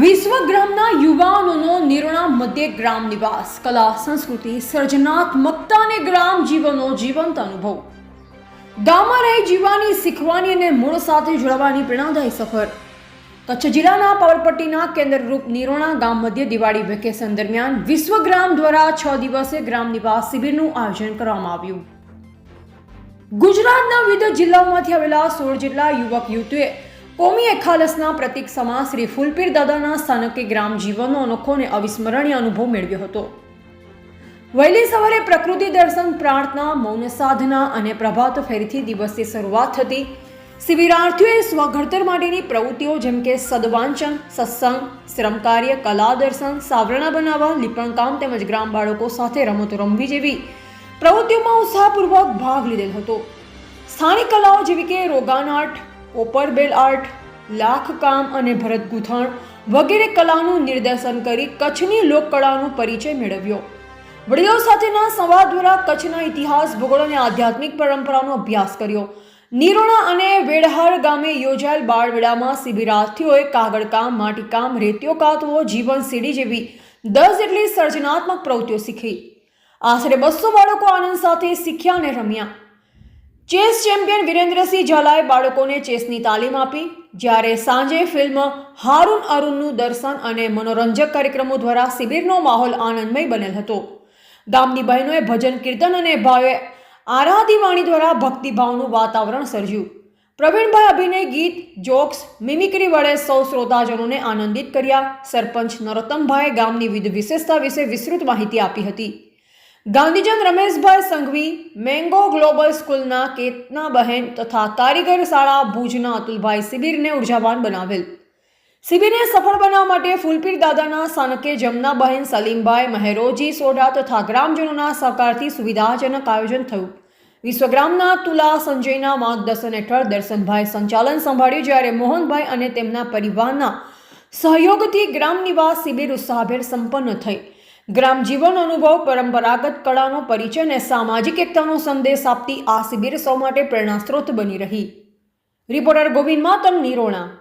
વિશ્વગ્રામના યુવાનોનો નિર્ણા મધ્ય ગ્રામ નિવાસ, કલા, સંસ્કૃતિ સર્જનાત્મકતા અને ગ્રામ જીવનનો જીવંત અનુભવ. ગામમાં રહી જીવવાની શીખવાની અને મૂળ સાથે જોડાવાની પ્રેરણાદાયી સફર. કચ્છ જિલ્લાના પાવરપટ્ટીના કેન્દ્રરૂપ નિરોણા ગામ મધ્ય દિવાળી વેકેશન દરમિયાન વિશ્વગ્રામ દ્વારા છ દિવસે ગ્રામ નિવાસ શિબિરનું આયોજન કરવામાં આવ્યું. ગુજરાતના વિવિધ જિલ્લાઓમાંથી આવેલા સોળ જેટલા યુવક યુવતીઓએ કોમી એખાલસના પ્રતિક સમા શ્રી ફૂલપીર દાદાના સ્થાનકે ગ્રામ જીવનનો અનોખો અને અવિસ્મરણીય અનુભવ મેળવ્યો હતો. વહેલી સવારે પ્રકૃતિ દર્શન, પ્રાર્થના, મૌન સાધના અને પ્રભાત ફેરીથી દિવસની શરૂઆત થતી. શિબિરાર્થીઓએ સ્વઘડતર માટેની પ્રવૃત્તિઓ જેમ કે સદવાંચન, સત્સંગ, શ્રમકાર્ય, કલા દર્શન, સાવરણા બનાવવા, લીપણકામ તેમજ ગ્રામ બાળકો સાથે રમતો રમવી જેવી પ્રવૃત્તિઓમાં ઉત્સાહપૂર્વક ભાગ લીધેલ હતો. સ્થાનિક કલાઓ જેવી કે રોગાન આર્ટ કોપરબેલ આર્ટ લાખકામ અને ભરત ગૂંથણ વગેરે કલાનું નિર્દેશન કરી કચ્છની લોકકળાનો પરિચય મેળવ્યો. વડીલો સાથેના સંવાદ દ્વારા કચ્છના ઇતિહાસ, ભૂગોળ અને આધ્યાત્મિક પરંપરાનો અભ્યાસ કર્યો. નિરોણા અને વેડહાર ગામે યોજાયેલ બાળમેળામાં શિબિરાર્થીઓએ કાગળકામ માટીકામ રેતીઓ કાતવો, જીવન સીડી જેવી દસ જેટલી સર્જનાત્મક પ્રવૃત્તિઓ શીખી. આશરે બસો બાળકો આનંદ સાથે શીખ્યા અને રમ્યા. ચેસ ચેમ્પિયન વિરેન્દ્રસિંહ ઝાલાએ બાળકોને ચેસની તાલીમ આપી. જ્યારે સાંજે ફિલ્મ હારુન અરુણનું દર્શન અને મનોરંજક કાર્યક્રમો દ્વારા શિબિરનો માહોલ આનંદમય બનેલ હતો. ગામની બહેનોએ ભજન, કીર્તન અને ભાવે આરાધીવાણી દ્વારા ભક્તિભાવનું વાતાવરણ સર્જ્યું. પ્રવીણભાઈ અભિનય ગીત, જોક્સ, મિમિક્રી વડે સૌ શ્રોતાજનોને આનંદિત કર્યા. સરપંચ નરોત્તમભાઈએ ગામની વિવિધ વિશેષતા વિશે વિસ્તૃત માહિતી આપી હતી. ગાંધીજન રમેશભાઈ સંઘવી, મેંગો ગ્લોબલ સ્કૂલના કેતના બહેન તથા કારીગર શાળા ભુજના અતુલભાઈ શિબિરને ઉર્જાવાન બનાવેલ. શિબિરને સફળ બનાવવા માટે ફૂલપીર દાદાના સાનકે જમના બહેન સલીમભાઈ મહેરોજી સોઢા તથા ગ્રામજનોના સહકારથી સુવિધાજનક આયોજન થયું. વિશ્વગ્રામના તુલા સંજયના માર્ગદર્શન હેઠળ દર્શનભાઈ સંચાલન સંભાળ્યું જ્યારે મોહનભાઈ અને તેમના પરિવારના સહયોગથી ગ્રામ નિવાસ શિબિર ઉત્સાહભેર સંપન્ન થઈ. ગ્રામ જીવન અનુભવ, પરંપરાગત કળાનો પરિચય અને સામાજિક એકતાનો સંદેશ આપતી આ શિબિર સૌ માટે પ્રેરણા સ્ત્રોત બની રહી. રિપોર્ટર ગોવિંદ માતમ, નિરોણા.